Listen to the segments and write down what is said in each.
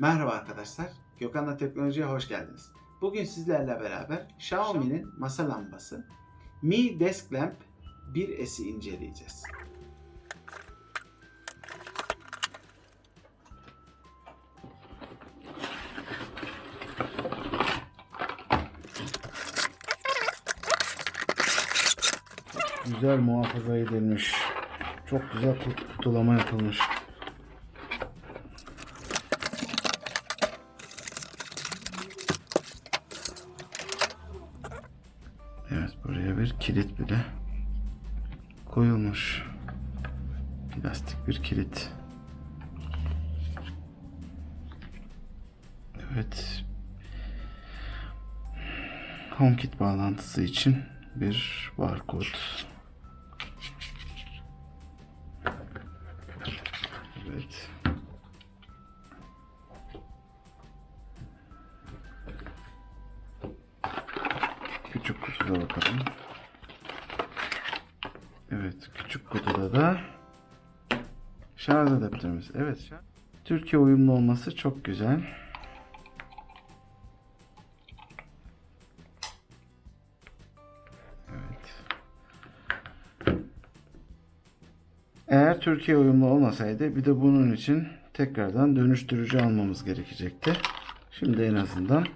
Merhaba arkadaşlar, Gökhan'la Teknoloji'ye hoş geldiniz. Bugün sizlerle beraber Xiaomi'nin masa lambası Mi Desk Lamp 1S'i inceleyeceğiz. Güzel muhafaza edilmiş. Çok güzel kutulama yapılmış. Kilit. Evet. HomeKit bağlantısı için bir barkod. Adaptörümüz. Evet, Türkiye uyumlu olması çok güzel. Evet. Eğer Türkiye uyumlu olmasaydı bir de bunun için tekrardan dönüştürücü almamız gerekecekti. Şimdi en azından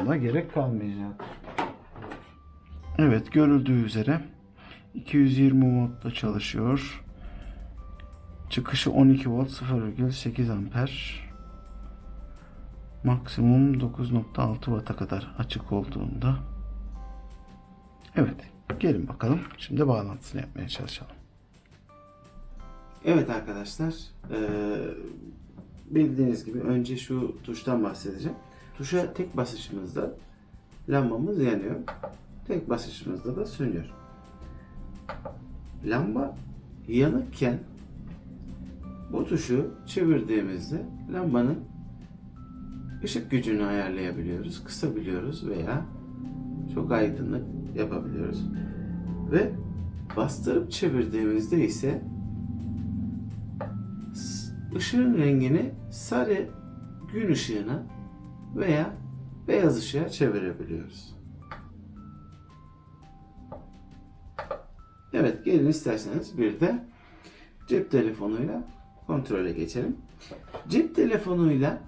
buna gerek kalmayacak. Evet görüldüğü üzere 220 voltla çalışıyor. Çıkışı 12 volt 0,8 amper. Maksimum 9.6 watt'a kadar açık olduğunda. Evet gelin bakalım. Şimdi bağlantısını yapmaya çalışalım. Evet arkadaşlar eee, bildiğiniz gibi önce şu tuştan bahsedeceğim. Tuşa tek basışımızda lambamız yanıyor. Tek basışımızda da sönüyor. Lamba yanıkken bu tuşu çevirdiğimizde lambanın ışık gücünü ayarlayabiliyoruz, kısabiliyoruz veya çok aydınlık yapabiliyoruz. Ve bastırıp çevirdiğimizde ise ışığın rengini sarı gün ışığına veya beyaz ışığa çevirebiliyoruz. Evet gelin isterseniz bir de cep telefonuyla kontrole geçelim. Cep telefonuyla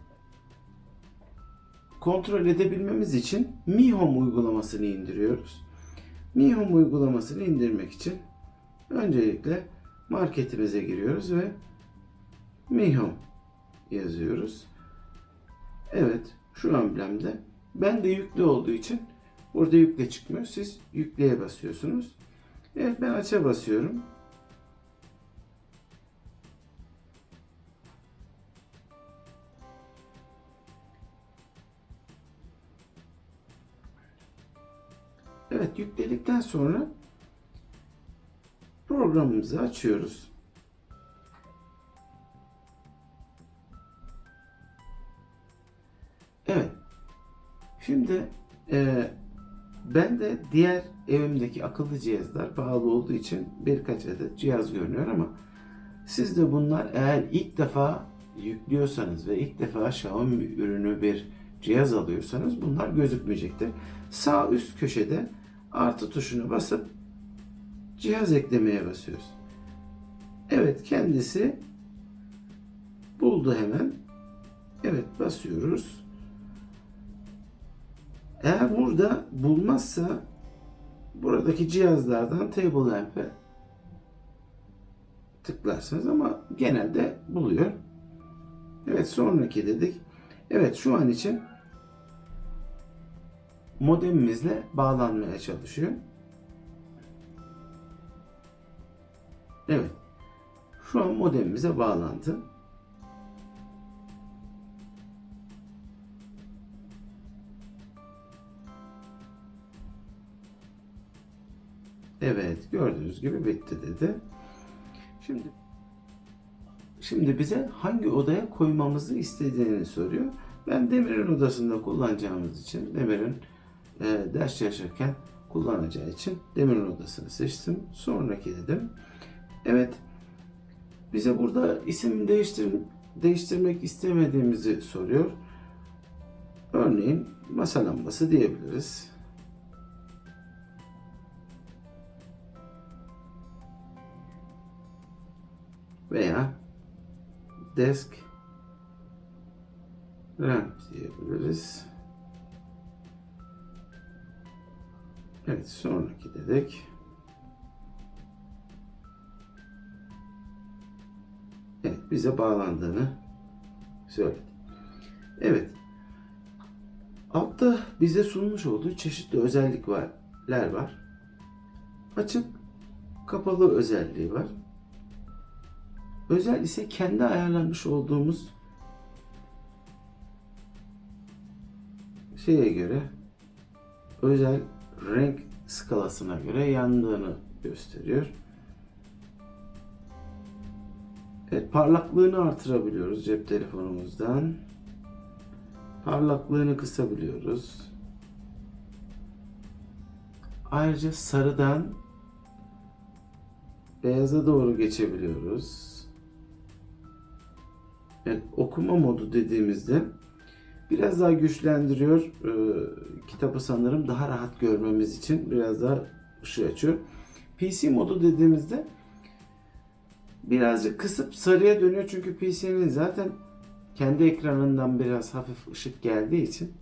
kontrol edebilmemiz için Mi Home uygulamasını indiriyoruz. Mi Home uygulamasını indirmek için öncelikle marketimize giriyoruz ve Mi Home yazıyoruz. Evet şu amblemde. Ben de yüklü olduğu için burada yükle çıkmıyor. Siz yükleye basıyorsunuz. Evet ben aç'a basıyorum. Evet yükledikten sonra programımızı açıyoruz. Evet. Şimdi e, ben de diğer evimdeki akıllı cihazlar pahalı olduğu için birkaç adet cihaz görünüyor ama siz de bunlar eğer ilk defa yüklüyorsanız ve ilk defa Xiaomi ürünü bir cihaz alıyorsanız bunlar gözükmeyecektir. Sağ üst köşede artı tuşuna basıp cihaz eklemeye basıyoruz. Evet kendisi buldu hemen. Evet basıyoruz. Eğer burada bulmazsa buradaki cihazlardan Table Lamp'e tıklarsınız ama genelde buluyor. Evet sonraki dedik. Evet şu an için modemimizle bağlanmaya çalışıyor. Evet. Şu an modemimize bağlandı. Evet, gördüğünüz gibi bitti dedi. Şimdi Şimdi bize hangi odaya koymamızı istediğini soruyor. Ben Demir'in odasında kullanacağımız için Demir'in e, ders çalışırken kullanacağı için Demir'in odasını seçtim. Sonraki dedim. Evet. Bize burada isim değiştir değiştirmek istemediğimizi soruyor. Örneğin masa lambası diyebiliriz. Veya desk ramp diyebiliriz. Evet sonraki dedik. Evet bize bağlandığını söyledi. Evet. Altta bize sunmuş olduğu çeşitli özellikler var. Açık, kapalı özelliği var. Özel ise kendi ayarlamış olduğumuz şeye göre özel renk skalasına göre yandığını gösteriyor. Evet, parlaklığını artırabiliyoruz cep telefonumuzdan. Parlaklığını kısabiliyoruz. Ayrıca sarıdan beyaza doğru geçebiliyoruz. Evet, okuma modu dediğimizde biraz daha güçlendiriyor. Ee, kitabı sanırım daha rahat görmemiz için biraz daha ışığı açıyor. PC modu dediğimizde birazcık kısıp sarıya dönüyor çünkü PC'nin zaten kendi ekranından biraz hafif ışık geldiği için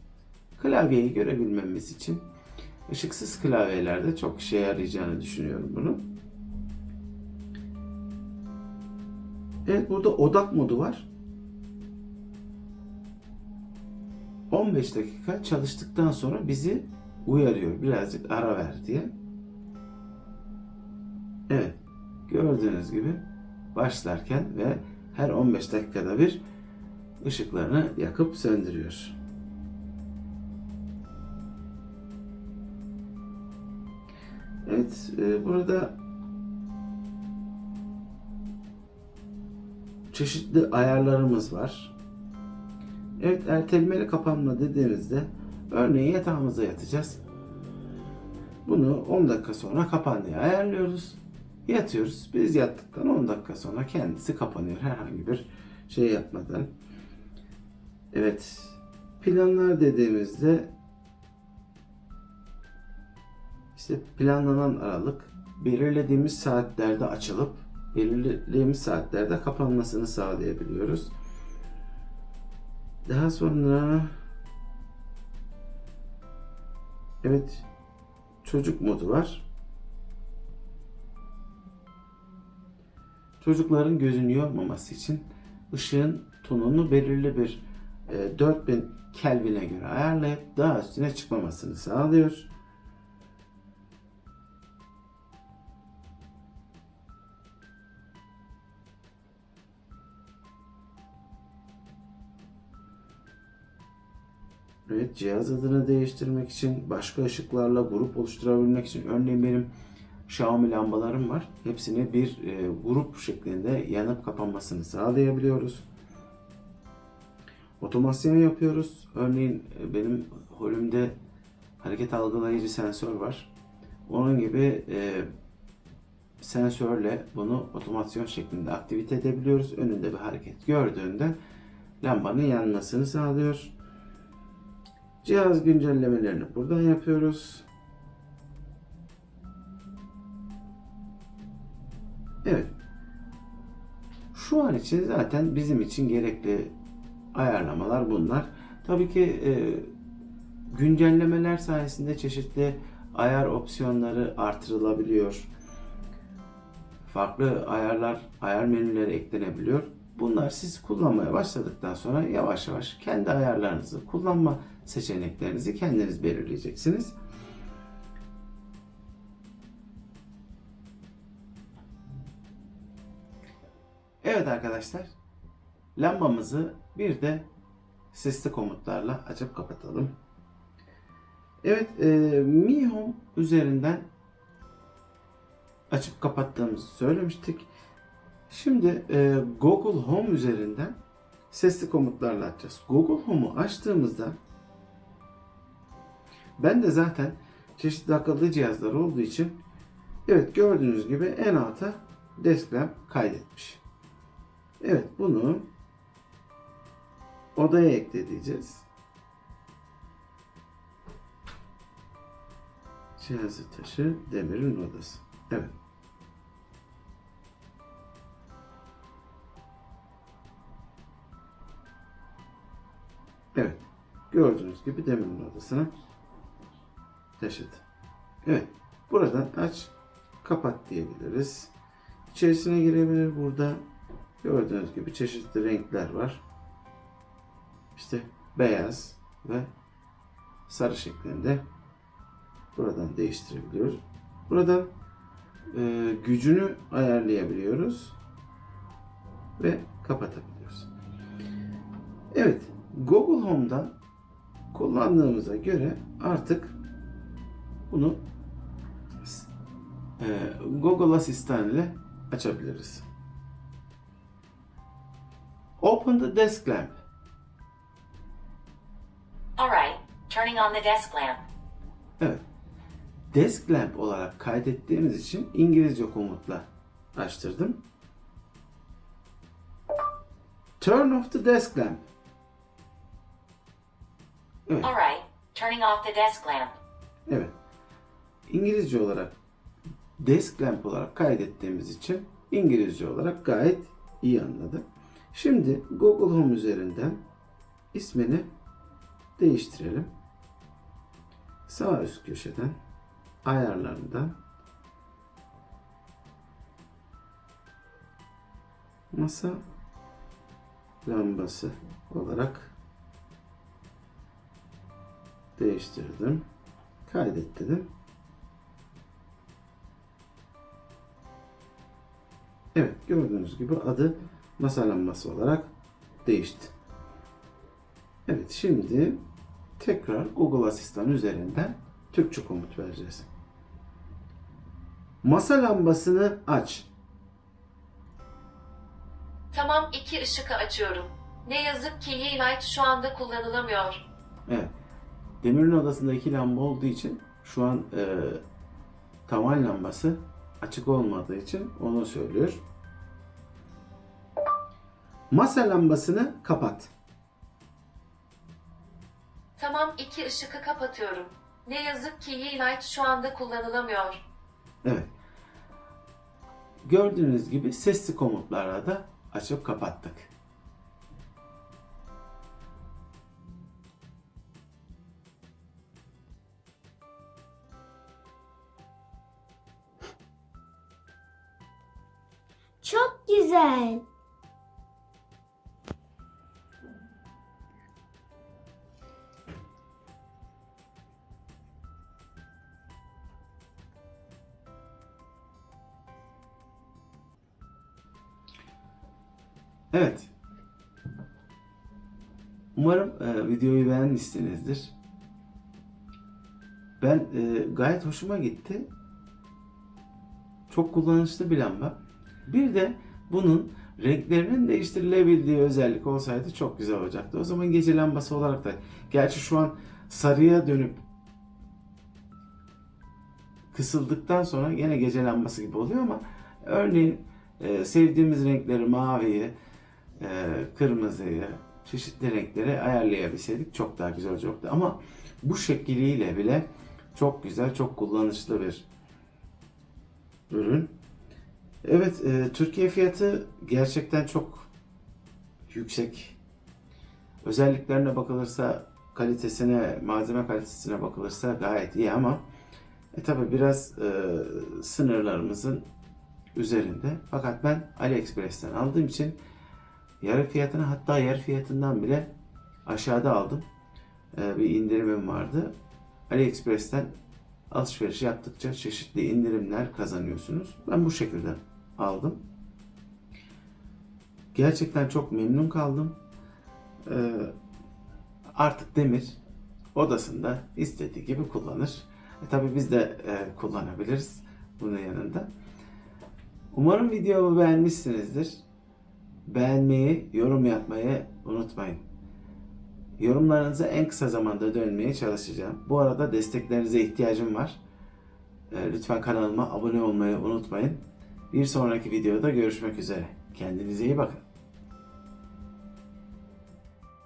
klavyeyi görebilmemiz için ışıksız klavyelerde çok işe yarayacağını düşünüyorum bunu. Evet burada odak modu var. 15 dakika çalıştıktan sonra bizi uyarıyor. Birazcık ara ver diye. Evet. Gördüğünüz gibi başlarken ve her 15 dakikada bir ışıklarını yakıp söndürüyor. Evet, e, burada çeşitli ayarlarımız var. Evet, ertelemeli kapanma dediğimizde örneğin yatağımıza yatacağız. Bunu 10 dakika sonra kapan diye ayarlıyoruz. Yatıyoruz. Biz yattıktan 10 dakika sonra kendisi kapanıyor herhangi bir şey yapmadan. Evet. Planlar dediğimizde işte planlanan aralık belirlediğimiz saatlerde açılıp belirlediğimiz saatlerde kapanmasını sağlayabiliyoruz. Daha sonra evet çocuk modu var. Çocukların gözünü yormaması için ışığın tonunu belirli bir e, 4000 Kelvin'e göre ayarlayıp daha üstüne çıkmamasını sağlıyor. Evet, cihaz adını değiştirmek için, başka ışıklarla grup oluşturabilmek için, örneğin benim Xiaomi lambalarım var. Hepsini bir e, grup şeklinde yanıp kapanmasını sağlayabiliyoruz. Otomasyon yapıyoruz. Örneğin e, benim holümde hareket algılayıcı sensör var. Onun gibi e, sensörle bunu otomasyon şeklinde aktivite edebiliyoruz. Önünde bir hareket gördüğünde lambanın yanmasını sağlıyor. Cihaz güncellemelerini buradan yapıyoruz. Evet. Şu an için zaten bizim için gerekli ayarlamalar bunlar. Tabii ki e, güncellemeler sayesinde çeşitli ayar opsiyonları artırılabiliyor. Farklı ayarlar, ayar menüleri eklenebiliyor. Bunlar siz kullanmaya başladıktan sonra yavaş yavaş kendi ayarlarınızı, kullanma seçeneklerinizi kendiniz belirleyeceksiniz. Evet arkadaşlar, lambamızı bir de sesli komutlarla açıp kapatalım. Evet, e, Mi Home üzerinden açıp kapattığımızı söylemiştik. Şimdi e, Google Home üzerinden sesli komutlarla açacağız. Google Home'u açtığımızda ben de zaten çeşitli akıllı cihazlar olduğu için evet gördüğünüz gibi en alta desklem kaydetmiş. Evet bunu odaya ekleyeceğiz. Cihazı taşı demirin odası. Evet. Evet. Gördüğünüz gibi demirin odasına taşıdı. Evet. Buradan aç, kapat diyebiliriz. İçerisine girebilir. Burada gördüğünüz gibi çeşitli renkler var. İşte beyaz ve sarı şeklinde buradan değiştirebiliyoruz. Burada e, gücünü ayarlayabiliyoruz ve kapatabiliyoruz. Evet, Google Home'da kullandığımıza göre artık bunu e, Google Asistan ile açabiliriz. Open the desk lamp. Alright, turning on the desk lamp. Evet. Desk lamp olarak kaydettiğimiz için İngilizce komutla açtırdım. Turn off the desk lamp. Evet. Alright, turning off the desk lamp. İngilizce olarak desk lamp olarak kaydettiğimiz için İngilizce olarak gayet iyi anladı. Şimdi Google Home üzerinden ismini değiştirelim. Sağ üst köşeden ayarlarından masa lambası olarak değiştirdim. Kaydet dedim. Evet gördüğünüz gibi adı masa lambası olarak değişti. Evet şimdi tekrar Google Asistan üzerinden Türkçe komut vereceğiz. Masa lambasını aç. Tamam iki ışığı açıyorum. Ne yazık ki Highlight şu anda kullanılamıyor. Evet. Demirin odasında iki lamba olduğu için şu an e, tavan lambası açık olmadığı için onu söylüyor. Masa lambasını kapat. Tamam iki ışığı kapatıyorum. Ne yazık ki Highlight şu anda kullanılamıyor. Evet. Gördüğünüz gibi sesli komutlarla da açıp kapattık. Evet. Umarım e, videoyu beğenmişsinizdir. Ben e, gayet hoşuma gitti. Çok kullanışlı bir lamba. Bir de bunun renklerinin değiştirilebildiği özellik olsaydı çok güzel olacaktı. O zaman gece lambası olarak da gerçi şu an sarıya dönüp kısıldıktan sonra gene gece lambası gibi oluyor ama örneğin e, sevdiğimiz renkleri maviyi, e, kırmızıyı, çeşitli renkleri ayarlayabilseydik çok daha güzel olacaktı. Ama bu şekliyle bile çok güzel, çok kullanışlı bir ürün. Evet, e, Türkiye fiyatı gerçekten çok yüksek. Özelliklerine bakılırsa, kalitesine, malzeme kalitesine bakılırsa gayet iyi ama e tabi biraz e, sınırlarımızın üzerinde. Fakat ben AliExpress'ten aldığım için yarı fiyatını hatta yarı fiyatından bile aşağıda aldım. E, bir indirimim vardı. AliExpress'ten alışveriş yaptıkça çeşitli indirimler kazanıyorsunuz. Ben bu şekilde aldım. Gerçekten çok memnun kaldım. E, artık Demir odasında istediği gibi kullanır. E, tabii biz de e, kullanabiliriz bunun yanında. Umarım videomu beğenmişsinizdir. Beğenmeyi, yorum yapmayı unutmayın. Yorumlarınıza en kısa zamanda dönmeye çalışacağım. Bu arada desteklerinize ihtiyacım var. E, lütfen kanalıma abone olmayı unutmayın. Bir sonraki videoda görüşmek üzere. Kendinize iyi bakın.